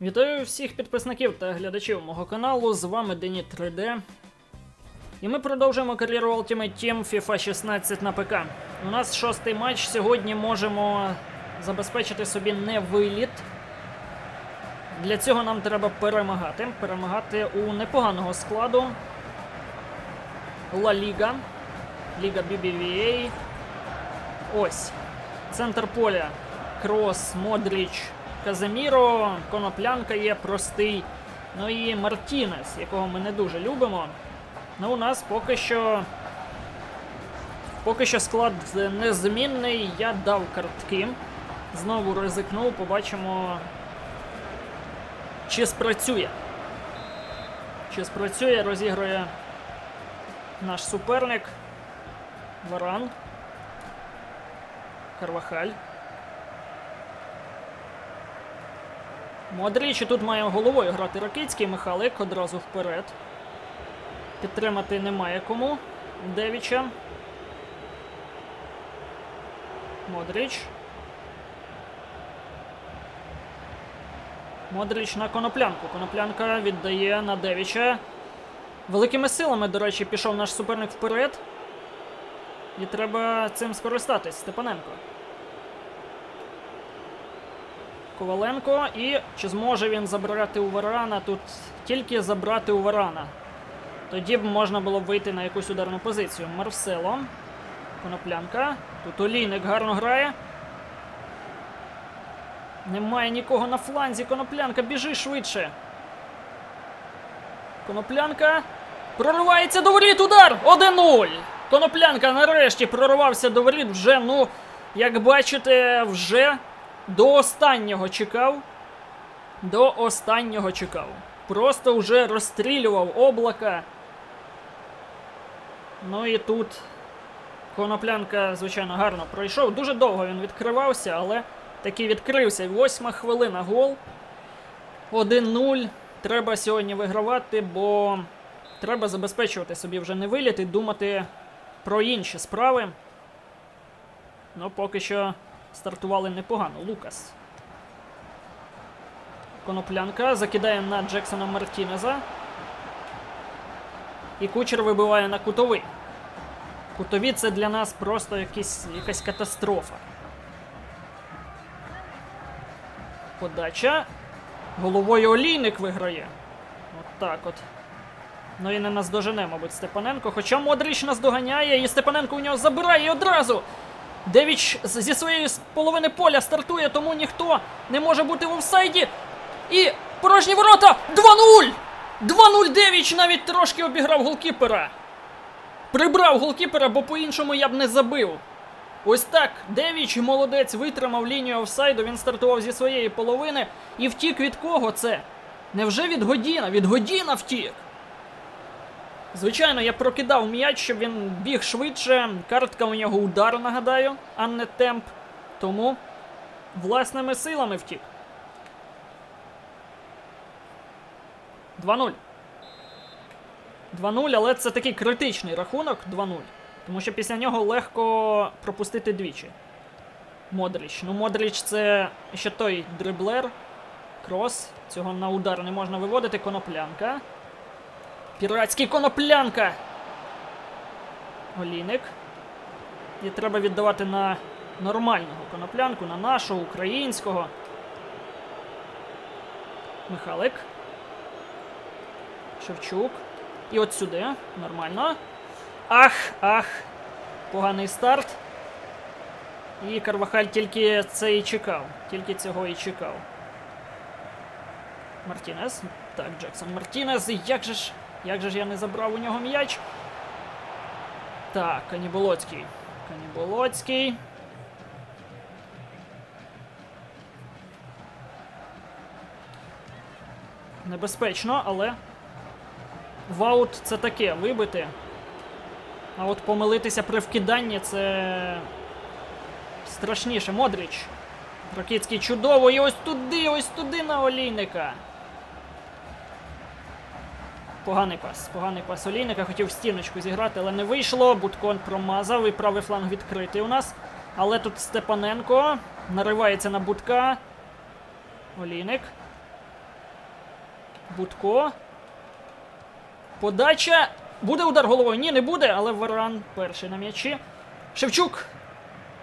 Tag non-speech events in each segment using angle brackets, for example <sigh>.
Вітаю всіх підписників та глядачів мого каналу. З вами Дені 3D. І ми продовжуємо кар'єру Ultimate Team FIFA 16 на ПК. У нас шостий матч. Сьогодні можемо забезпечити собі не виліт. Для цього нам треба перемагати. Перемагати у непоганого складу. Ла Ліга. Ліга BBVA. Ось. Центр поля. Крос, Модріч, Каземіро, Коноплянка є простий. Ну і Мартінес, якого ми не дуже любимо. Ну, у нас поки що. Поки що склад незмінний. Я дав картки. Знову ризикнув, побачимо. Чи спрацює. Чи спрацює, розігрує наш суперник. Варан. Карвахаль. Модріч і тут має головою грати Ракицький, Михалик одразу вперед. Підтримати немає кому. Девіча. Модріч. Модріч на коноплянку. Коноплянка віддає на Девіча. Великими силами, до речі, пішов наш суперник вперед. І треба цим скористатись. Степаненко. Коваленко. І чи зможе він забрати у Варана? Тут тільки забрати у Варана. Тоді б можна було вийти на якусь ударну позицію. Марсело. Коноплянка. Тут Олійник гарно грає. Немає нікого на фланзі. Коноплянка, біжи швидше. Коноплянка. Проривається до воріт. Удар! 1-0. Коноплянка нарешті прорвався до воріт. Вже, ну, як бачите, вже до останнього чекав. До останнього чекав. Просто вже розстрілював облака. Ну і тут Коноплянка, звичайно, гарно пройшов. Дуже довго він відкривався, але таки відкрився. Восьма хвилина гол. 1-0. Треба сьогодні вигравати, бо треба забезпечувати собі вже не виліт і думати про інші справи. Ну, поки що стартували непогано. Лукас. Коноплянка закидає на Джексона Мартінеза. І кучер вибиває на кутовий. Кутові це для нас просто якісь, якась катастрофа. Подача. Головою олійник виграє. От так от. Ну і не наздожене, мабуть, Степаненко. Хоча Модріч наздоганяє, і Степаненко у нього забирає одразу. Девіч зі своєї половини поля стартує, тому ніхто не може бути в офсайді. І порожні ворота! 2-0! 2-0 Девіч навіть трошки обіграв голкіпера. Прибрав голкіпера, бо по-іншому я б не забив. Ось так. Девіч молодець витримав лінію офсайду. Він стартував зі своєї половини. І втік від кого це? Невже від Годіна? Від Годіна втік. Звичайно, я прокидав м'яч, щоб він біг швидше. Картка у нього удар, нагадаю, а не темп. Тому власними силами втік. 2-0. 2-0, але це такий критичний рахунок 2-0. Тому що після нього легко пропустити двічі. Модріч. Ну, Модріч це ще той дриблер. Крос. Цього на удар не можна виводити. Коноплянка. Піратський коноплянка. Олійник. І треба віддавати на нормального коноплянку, на нашого, українського. Михалик. Шевчук. І от сюди. Нормально. Ах, ах. Поганий старт. І Карвахаль тільки це і чекав. Тільки цього і чекав. Мартінес. Так, Джексон Мартінес. Як же ж. Як же ж я не забрав у нього м'яч? Так, Каніболоцький. Каніболоцький. Небезпечно, але. Ваут це таке вибити. А от помилитися при вкиданні це. страшніше. Модріч. Ракицький чудово. І ось туди, ось туди на олійника. Поганий пас. Поганий пас олійника. Хотів стіночку зіграти, але не вийшло. Будкон промазав і правий фланг відкритий у нас. Але тут Степаненко наривається на будка. Олійник. Будко. Подача. Буде удар головою? Ні, не буде, але Варан перший на м'ячі. Шевчук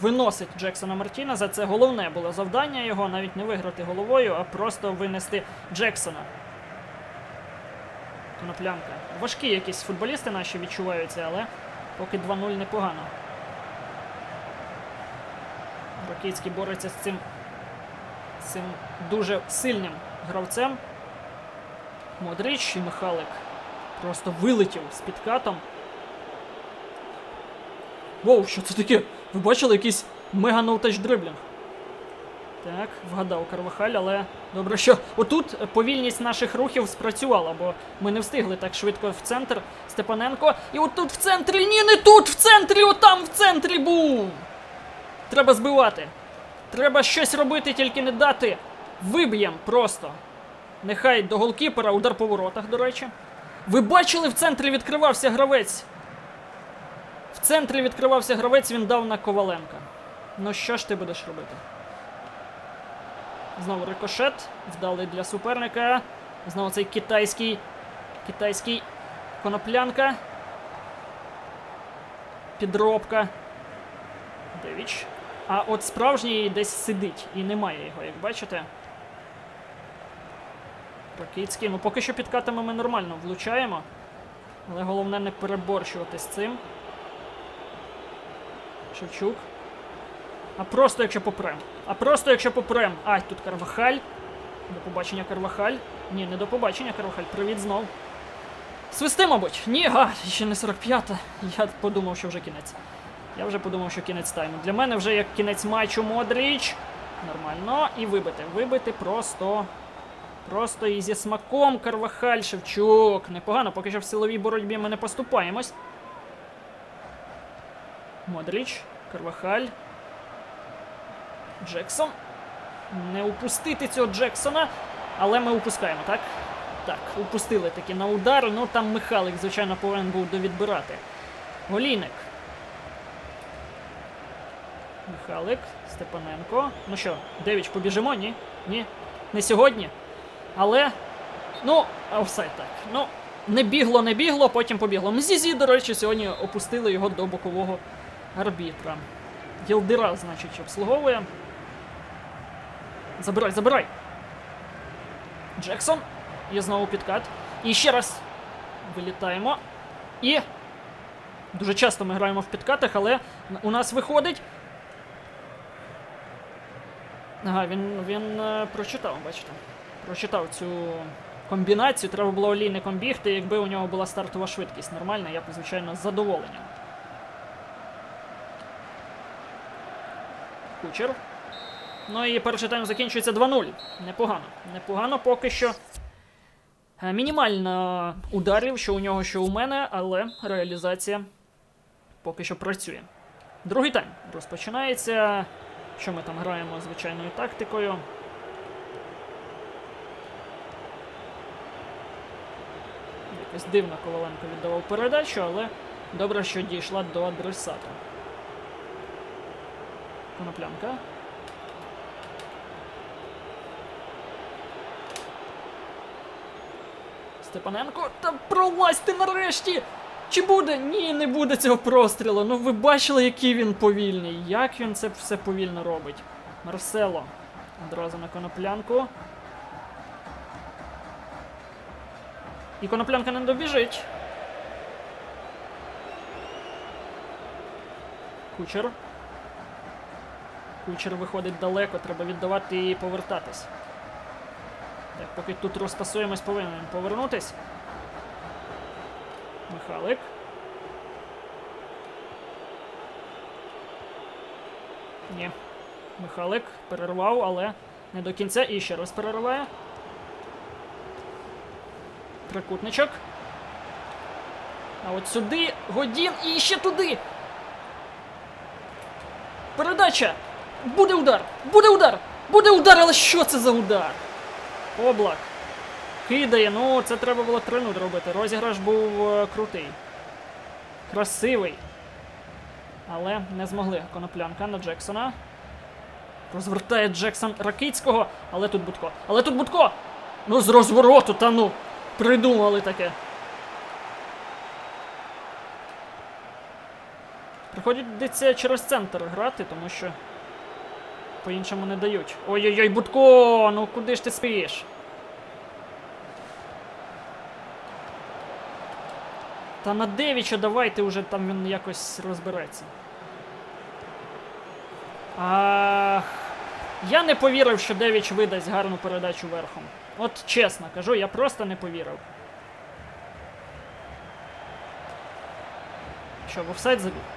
виносить Джексона Мартінеза. Це головне було завдання його, навіть не виграти головою, а просто винести Джексона. Коноплянка. Важкі якісь футболісти наші відчуваються, але поки 2-0 непогано. Ракицький бореться з цим, цим дуже сильним гравцем. Модрич і Михалик просто вилетів з підкатом. Воу, що це таке? Ви бачили якийсь мега ноутач дриблінг? Так, вгадав Карвахаль, але добре, що отут повільність наших рухів спрацювала, бо ми не встигли так швидко в центр. Степаненко. І отут в центрі. Ні, не тут! В центрі! Отам в центрі був! Треба збивати. Треба щось робити, тільки не дати. Виб'єм просто. Нехай до голкіпера, удар по воротах, до речі. Ви бачили, в центрі відкривався гравець. В центрі відкривався гравець, він дав на Коваленка. Ну що ж ти будеш робити? Знову рикошет. Вдалий для суперника. Знову цей китайський. Китайський коноплянка. Підробка. Девіч. А от справжній десь сидить і немає його, як бачите. Ракицький. Ну поки що підкатами ми нормально влучаємо. Але головне не переборщувати з цим. Шевчук. А просто якщо попрем. А просто якщо попрем. Ай, тут Карвахаль. До побачення Карвахаль. Ні, не до побачення Карвахаль. Привіт знов. Свисти, мабуть. Ні, га, ще не 45-та. Я подумав, що вже кінець. Я вже подумав, що кінець тайму. Для мене вже як кінець матчу Модріч. Нормально. І вибити. Вибити просто. Просто і зі смаком Карвахаль, Шевчук. Непогано, поки що в силовій боротьбі ми не поступаємось. Модріч, Карвахаль. Джексон. Не упустити цього Джексона. Але ми упускаємо, так? Так, упустили таки на удар. Ну там Михалик, звичайно, повинен був довідбирати. Голійник. Михалик, Степаненко. Ну що, Девіч, побіжимо? Ні? Ні. Не сьогодні. Але. Ну, офсайд так. Ну, не бігло, не бігло, потім побігло. Мзізі, до речі, сьогодні опустили його до бокового арбітра. Єлдира, значить, обслуговує. Забирай, забирай. Джексон. І знову підкат. І ще раз вилітаємо. І. Дуже часто ми граємо в підкатах, але у нас виходить. Ага, він, він е, прочитав, бачите. Прочитав цю комбінацію. Треба було олійником бігти, якби у нього була стартова швидкість нормальна, я б, звичайно, з задоволенням. Кучер. Ну і перший тайм закінчується 2-0. Непогано. Непогано поки що. Е, Мінімально ударів, що у нього, що у мене, але реалізація поки що працює. Другий тайм розпочинається. Що ми там граємо звичайною тактикою. Якось дивно Коваленко віддавав передачу, але добре, що дійшла до адресата. Коноплянка. Степаненко. Та пролазьте нарешті! Чи буде? Ні, не буде цього прострілу. Ну ви бачили, який він повільний. Як він це все повільно робить? Марсело. Одразу на коноплянку. І коноплянка не добіжить. Кучер. Кучер виходить далеко, треба віддавати і повертатись. Так, поки тут розпасуємось, повинен повернутись. Михалик. Ні. Михалик перервав, але не до кінця і ще раз перериває. Трикутничок. А от сюди Годін і ще туди. Передача! Буде удар! Буде удар! Буде удар, але що це за удар? Облак. Кидає, ну це треба було 3-0 робити. Розіграш був е, крутий. Красивий. Але не змогли. Коноплянка на Джексона. Розвертає Джексон Ракицького, але тут Будко. Але тут Будко! Ну, з розвороту, та ну. Придумали таке. Приходиться через центр грати, тому що по-іншому не дають. Ой-ой-ой, Будко! Ну куди ж ти спієш? Та на Девіча давайте уже там він якось розбереться. Ах. Я не повірив, що Девіч видасть гарну передачу верхом. От чесно кажу, я просто не повірив. Що, в офсайд забіг?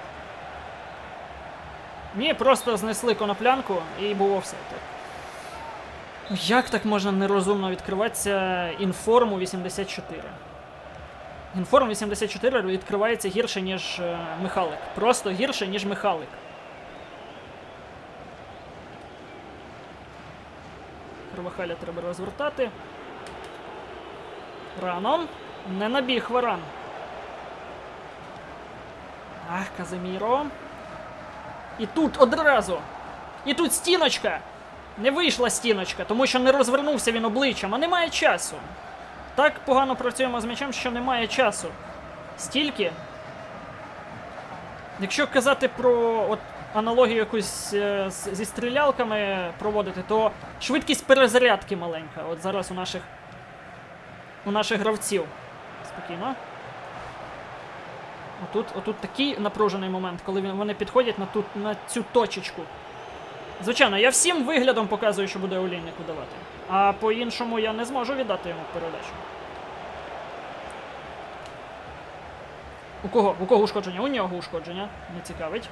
Ні, просто знесли коноплянку і був офсайд. так. Як так можна нерозумно відкриватися інформу 84? Інформ 84 відкривається гірше, ніж е, Михалик. Просто гірше, ніж Михалик. Кривохаля треба розвертати. Рано. Не набіг варан. Ах, Казиміро. І тут одразу. І тут стіночка. Не вийшла стіночка, тому що не розвернувся він обличчям, а немає часу. Так погано працюємо з м'ячем, що немає часу. Стільки. Якщо казати про от, аналогію якусь е, зі стрілялками проводити, то швидкість перезарядки маленька. От зараз у наших у наших гравців. Спокійно. Отут, отут такий напружений момент, коли вони підходять на, ту, на цю точечку. Звичайно, я всім виглядом показую, що буде олійнику давати. А по-іншому я не зможу віддати йому передачу. У кого? У кого ушкодження? У нього ушкодження. Не цікавить.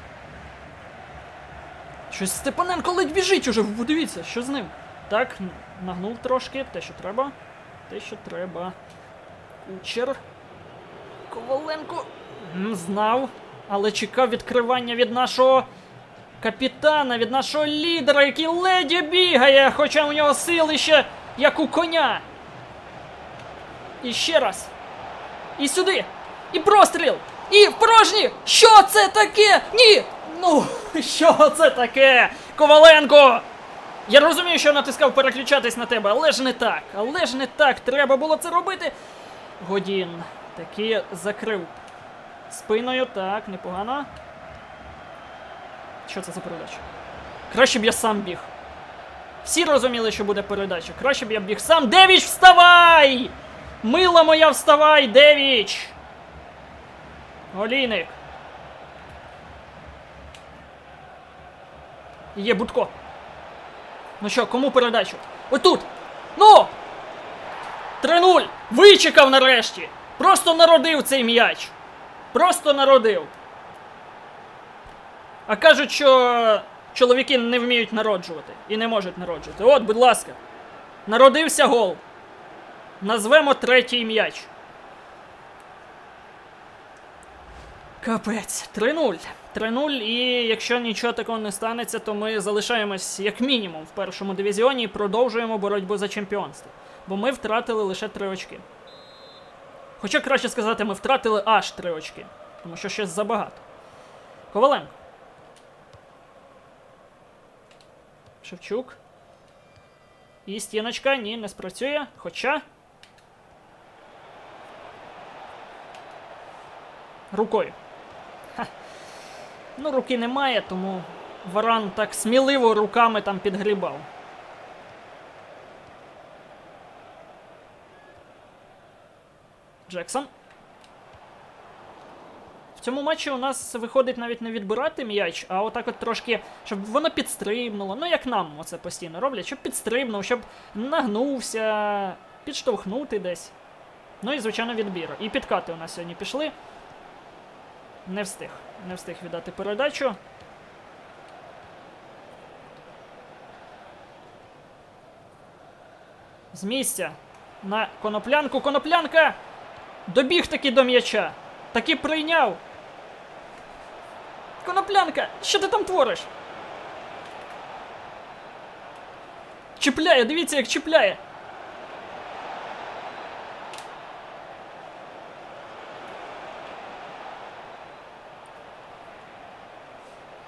Щось Степаненко ледь біжить уже, ви дивіться, що з ним. Так, нагнув трошки, те, що треба. Те, що треба. Кучер. Коваленко. Знав, але чекав відкривання від нашого капітана, від нашого лідера, який леді бігає, хоча у нього сили ще як у коня. І ще раз. І сюди. І простріл. І в порожні. Що це таке? Ні. Ну, <laughs> що це таке? Коваленко! Я розумію, що натискав переключатись на тебе, але ж не так. Але ж не так. Треба було це робити. Годін. Таки закрив. Спиною, так, непогано. Що це за передача? Краще б я сам біг. Всі розуміли, що буде передача. Краще б я біг сам. Девіч, вставай! Мила моя, вставай, Девіч! Олійник. Є Будко. Ну що, кому передачу? Отут! Ну! 3-0! Вичекав нарешті! Просто народив цей м'яч! Просто народив! А кажуть, що чоловіки не вміють народжувати і не можуть народжувати. От, будь ласка, народився гол. Назвемо третій м'яч. Капець, 3-0. 3-0, і якщо нічого такого не станеться, то ми залишаємось як мінімум в першому дивізіоні і продовжуємо боротьбу за чемпіонство. Бо ми втратили лише 3 очки. Хоча краще сказати, ми втратили аж 3 очки, тому що щось забагато. Коваленко. Шевчук. І стіночка, ні, не спрацює. Хоча. Рукою. Ха. Ну, руки немає, тому варан так сміливо руками там підгрібав. Джексон. В цьому матчі у нас виходить навіть не відбирати м'яч, а отак от трошки, щоб воно підстрибнуло. Ну, як нам оце постійно роблять, щоб підстрибнув, щоб нагнувся, підштовхнути десь. Ну і, звичайно, відбір. І підкати у нас сьогодні пішли. Не встиг. Не встиг віддати передачу. З місця на коноплянку. Коноплянка! Добіг таки до м'яча. Таки прийняв. Коноплянка! Що ти там твориш? Чіпляє, дивіться, як чіпляє.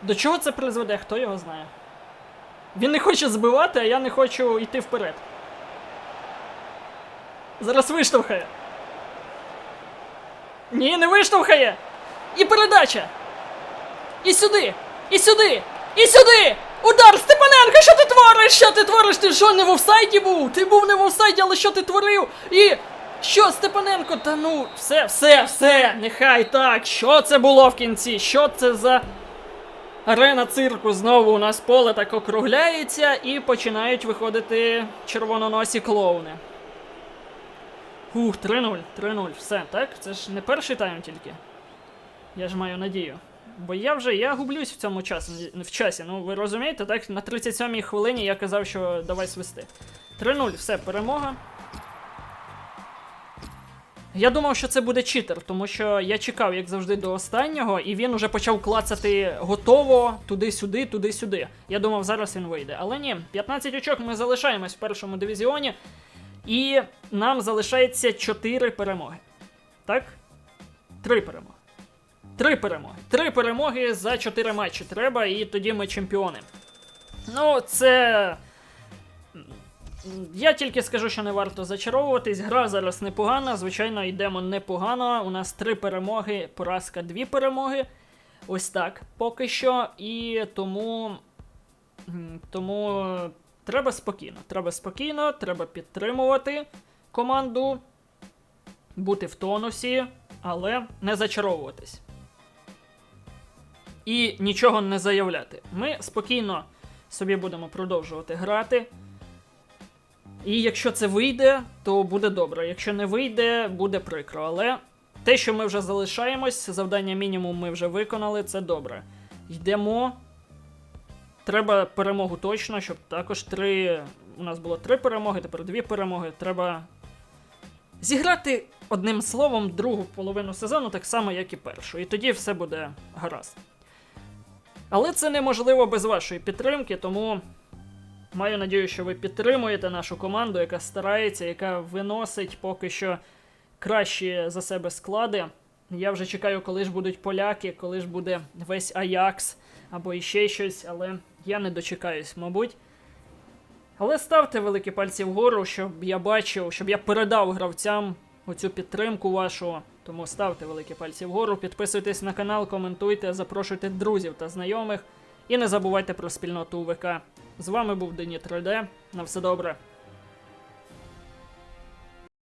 До чого це призведе, хто його знає. Він не хоче збивати, а я не хочу йти вперед. Зараз виштовхає. Ні, не виштовхає. І передача. І сюди! І сюди! І сюди! Удар Степаненка! Що ти твориш? Що ти твориш? Ти що не в офсайді був? Ти був не в офсайді, але що ти творив? І. Що, Степаненко? Та ну, все, все, все, нехай так. Що це було в кінці? Що це за арена цирку? Знову у нас поле так округляється і починають виходити червононосі клоуни. Ух, 3-0, 3-0, все, так? Це ж не перший тайм тільки. Я ж маю надію. Бо я вже я гублюсь в цьому часі, в часі. Ну ви розумієте, так? На 37-й хвилині я казав, що давай свисти. 3-0, все, перемога. Я думав, що це буде читер, тому що я чекав, як завжди, до останнього, і він уже почав клацати готово туди-сюди, туди-сюди. Я думав, зараз він вийде. Але ні, 15 очок ми залишаємось в першому дивізіоні, і нам залишається 4 перемоги. Так? 3 перемоги. Три перемоги. Три перемоги за чотири матчі треба, і тоді ми чемпіони. Ну, це. Я тільки скажу, що не варто зачаровуватись. Гра зараз непогана. Звичайно, йдемо непогано. У нас три перемоги, поразка, дві перемоги. Ось так поки що. І тому. Тому треба спокійно. Треба спокійно, треба підтримувати команду, бути в тонусі, але не зачаровуватись і нічого не заявляти. Ми спокійно собі будемо продовжувати грати. І якщо це вийде, то буде добре. Якщо не вийде, буде прикро. Але те, що ми вже залишаємось, завдання мінімум ми вже виконали, це добре. Йдемо. Треба перемогу точно, щоб також три. У нас було три перемоги, тепер дві перемоги. Треба зіграти одним словом другу половину сезону, так само, як і першу. І тоді все буде гаразд. Але це неможливо без вашої підтримки, тому маю надію, що ви підтримуєте нашу команду, яка старається, яка виносить поки що кращі за себе склади. Я вже чекаю, коли ж будуть поляки, коли ж буде весь Аякс або іще щось, але я не дочекаюсь, мабуть. Але ставте великі пальці вгору, щоб я бачив, щоб я передав гравцям оцю підтримку вашу. Тому ставте великі пальці вгору, підписуйтесь на канал, коментуйте, запрошуйте друзів та знайомих. І не забувайте про спільноту УВК. З вами був Дені 3D. На все добре.